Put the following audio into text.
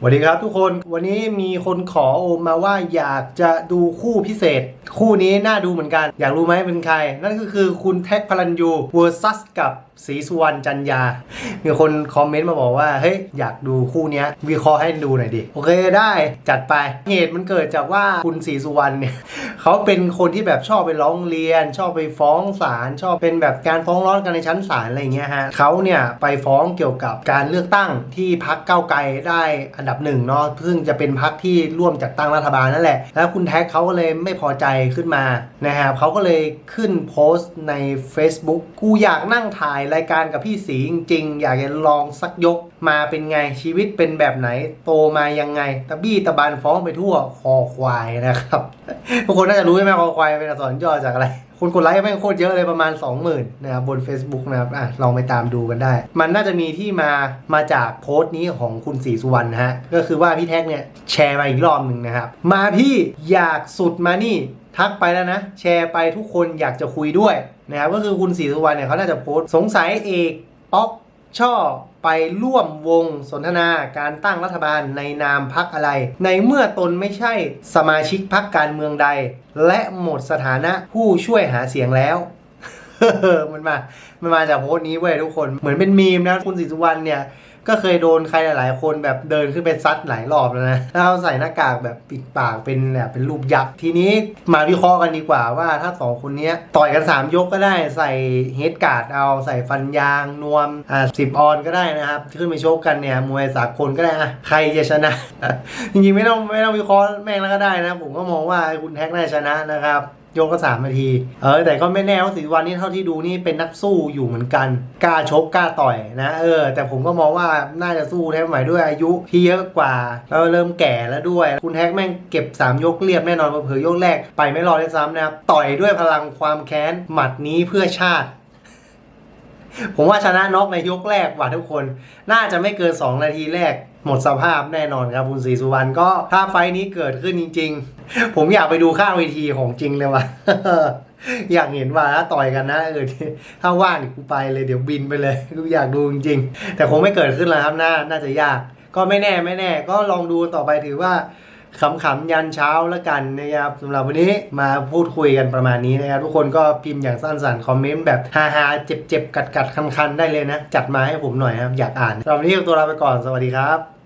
สวัสดีครับทุกคนวันนี้มีคนขอโอมมาว่าอยากจะดูคู่พิเศษ คู่นี้น่าดูเหมือนกัน อยากรู้ไหมเป็นใคร นั่นก็คือคุณแท็กพลันยูเวอร์ซัสกับ ศรีสุวรรณจันยา มีคนคอมเมนต์มาบอกว่า เฮ้ย อยากดูคู่นี้วิเคราะห์ให้ดูหน่อยดิ โอเคได้จัดไป เหตุมันเกิดจากว่าคุณศรีสุวรรณเนี่ยเขาเป็นคนที่แบบชอบไปร้องเรียน ชอบไปฟ้องศาลชอบเป็นแบบการฟ้องร้องกันในชั้นศาลอะไรอย่างเงี้ยฮะเขาเนี่ยไปฟ้องเกี่ยวกับการเลือกตั้งที่พักเก้าไกลได้อันดับหนึ่งเนาะซึ่งจะเป็นพักที่ร่วมจัดตั้งรัฐบาลนั่นแหละ แล้วคุณแท็กเขาก็เลยไม่พอใจขึ้นมานะครับเขาก็เลยขึ้นโพสต์ใน Facebook กูอยากนั่งถ่ายรายการกับพี่สีจริงๆอยากจะลองสักยกมาเป็นไงชีวิตเป็นแบบไหน โตมายังไง ตะบี้ตะบานฟ้องไปทั่วคอควายนะครับทุกคนน่าจะรู้ใช่ไหมคอควายเป็นอักษรย่อจากอะไร คนกดไลค์แม่งโคตรเยอะเลยประมาณ 20,000นะครับบน Facebook นะครับอะลองไปตามดูกันได้ มันน่าจะมีที่มามาจากโพสต์นี้ของคุณศรีสุวรรณนะฮะก็คือว่าพี่แท็กเนี่ยแชร์มาอีกรอบหนึ่งนะครับ มาพี่อยากสุดมานี่ทักไปแล้วนะ แชร์ไปทุกคนอยากจะคุยด้วยนะครับก็คือคุณศรีสุวรรณเนี่ยเขาน่าจะโพสต์สงสัยเอกป๊อก ช่อไปร่วมวงสนทนาการตั้งรัฐบาลในนามพักอะไร ในเมื่อตนไม่ใช่สมาชิกพักการเมืองใด และหมดสถานะผู้ช่วยหาเสียงแล้วมันมา มันมาจากโพสต์นี้เว้ยทุกคน เหมือนเป็นมีมนะ คุณศรีสุวรรณเนี่ย ก็เคยโดนใครหลาย ๆ คนแบบเดินขึ้นไปซัดหลายรอบแล้วนะแล้วเขาใส่หน้ากากแบบปิดปากเป็นแบบเป็นรูปยักษ์ทีนี้มาวิเคราะห์กันดีกว่าว่าถ้าสองคนนี้ต่อยกัน 3 ยกก็ได้ใส่เฮดการ์ดเอาใส่ฟันยางนวมอ่าสิบออนก็ได้นะครับขึ้นไปชกกันเนี่ยมวยสากลก็ได้อะใครจะชนะ จริงๆไม่ต้องไม่ต้องวิเคราะห์แม่งแล้วก็ได้นะ ผมก็มองว่าคุณแท็กน่าชนะนะครับยกก็สามนาที เออ แต่ก็ไม่แน่ว่าสิวันนี้เท่าที่ดูนี่เป็นนักสู้อยู่เหมือนกันกล้าชกกล้าต่อยนะเออ แต่ผมก็มองว่าน่าจะสู้แท้ใหม่ด้วยอายุที่เยอะกว่าแล้วเริ่มแก่แล้วด้วย คุณแท็กแม่งเก็บ 3 ยกเรียบแน่นอนเผยยกแรกไปไม่รอดด้วยซ้ำนะครับต่อยด้วยพลังความแค้นหมัดนี้เพื่อชาติ ผมว่าชนะน็อกในยกแรกว่ะทุกคน น่าจะไม่เกิน 2 นาทีแรกหมดสภาพแน่นอนครับคุณศรีสุวรรณก็ถ้าไฟนี้เกิดขึ้นจริง ๆ ผมอยากไปดูข้างเวทีของจริงเลยว่ะอยากเห็นว่าถ้าต่อยกันนะเออถ้าว่างกูไปเลยเดี๋ยวบินไปเลยกูอยากดูจริงๆแต่คงไม่เกิดขึ้นแล้วครับน่าน่าจะยาก ก็ไม่แน่ไม่แน่ ก็ลองดูต่อไปถือว่า ขำๆยันเช้าแล้วกันนะครับสำหรับวันนี้มาพูดคุยกันประมาณนี้นะครับทุกคนก็พิมพ์อย่างสั้นสรรคอมเมนต์แบบฮาๆเจ็บๆกัดๆคันๆได้เลยนะ จัดมาให้ผมหน่อยครับอยากอ่านสำหรับวันนี้ตัวลาไปก่อนสวัสดีครับ